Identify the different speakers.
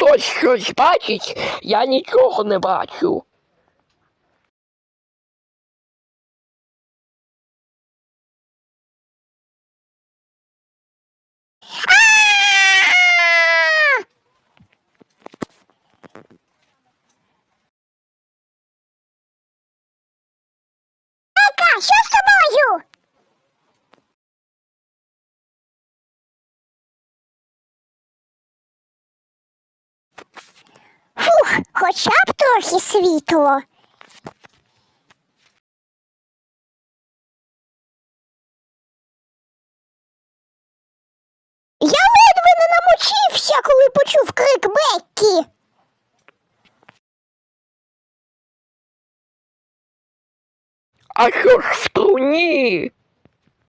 Speaker 1: хтось щось бачить, я нічого не бачу.
Speaker 2: Хоча б трохи світло. Я ледве не намочився, коли почув крик Беккі.
Speaker 1: А що ж в труні?